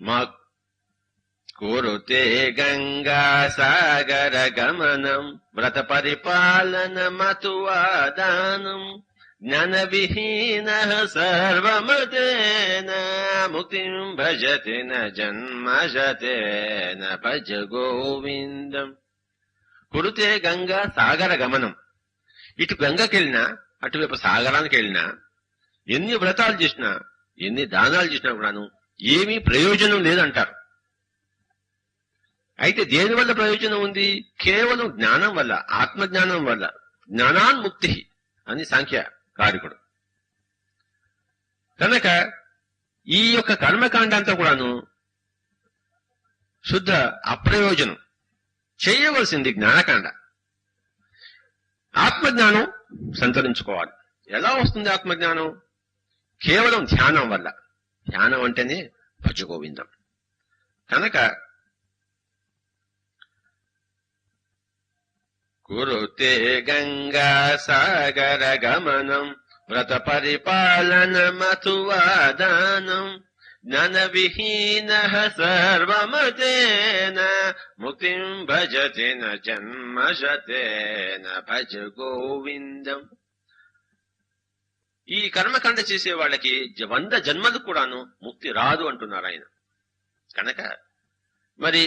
మా కురుతే గంగా సాగర గమనం వ్రత పరిపాలన మతువాదానం జ్ఞాన విహీన సర్వమతేన ముక్తిం భజతి న జన్మజతేన భజ గోవిందం. కురుతే గంగా సాగర గమనం. ఇటు గంగకెళ్ళినా అటువైపు సాగరానికి వెళ్ళినా ఎన్ని వ్రతాలు చేసినా ఎన్ని దానాలు చేసినా కూడాను ఏమీ ప్రయోజనం లేదంటారు. అయితే దేని వల్ల ప్రయోజనం ఉంది? కేవలం జ్ఞానం వల్ల ఆత్మజ్ఞానం వల్ల జ్ఞానాన్ముక్తి అని సాంఖ్య కారికుడు కనుక ఈ యొక్క కర్మకాండ అంతా కూడాను శుద్ధ అప్రయోజనం. చేయవలసింది జ్ఞానకాండ. ఆత్మజ్ఞానం సంతరించుకోవాలి. ఎలా వస్తుంది ఆత్మజ్ఞానం? కేవలం ధ్యానం వల్ల. ధ్యానం అంటేనే భజగోవిందం కనుక కురుతే గంగా సాగర గమనం వ్రత పరిపాలన మతువాదానం జ్ఞాన విహీన సర్వమతేన ముక్తిం భజతి న జన్మశతేన భజ గోవిందం ఈ కర్మకాండ చేసే వాళ్ళకి జ- వంద జన్మలు కూడాను ముక్తి రాదు అంటున్నారు ఆయన. కనుక మరి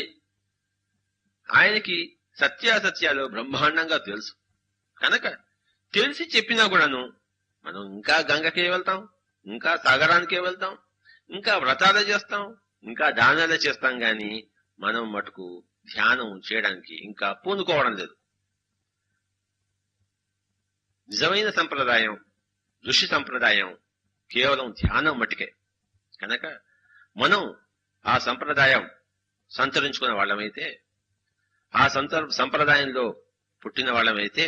ఆయనకి సత్యాసత్యాలు బ్రహ్మాండంగా తెలుసు. కనుక తెలిసి చెప్పినా కూడాను మనం ఇంకా గంగకే వెళ్తాం ఇంకా సాగరానికే వెళ్తాం ఇంకా వ్రతాలు చేస్తాం ఇంకా దానాలు చేస్తాం గాని మనం మటుకు ధ్యానం చేయడానికి ఇంకా పూనుకోవడం లేదు. నిజమైన సంప్రదాయం ఋషి సంప్రదాయం కేవలం ధ్యానం మట్టుకే కనుక మనం ఆ సంప్రదాయం సంతరించుకున్న వాళ్ళమైతే ఆ సంత సంప్రదాయంలో పుట్టిన వాళ్ళమైతే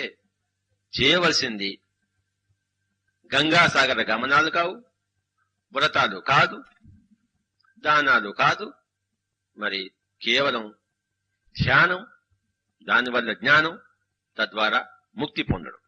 చేయవలసింది గంగాసాగర గమనాలు కావు వ్రతాలు కాదు దానాలు కాదు మరి కేవలం ధ్యానం దానివల్ల జ్ఞానం తద్వారా ముక్తి పొందడం.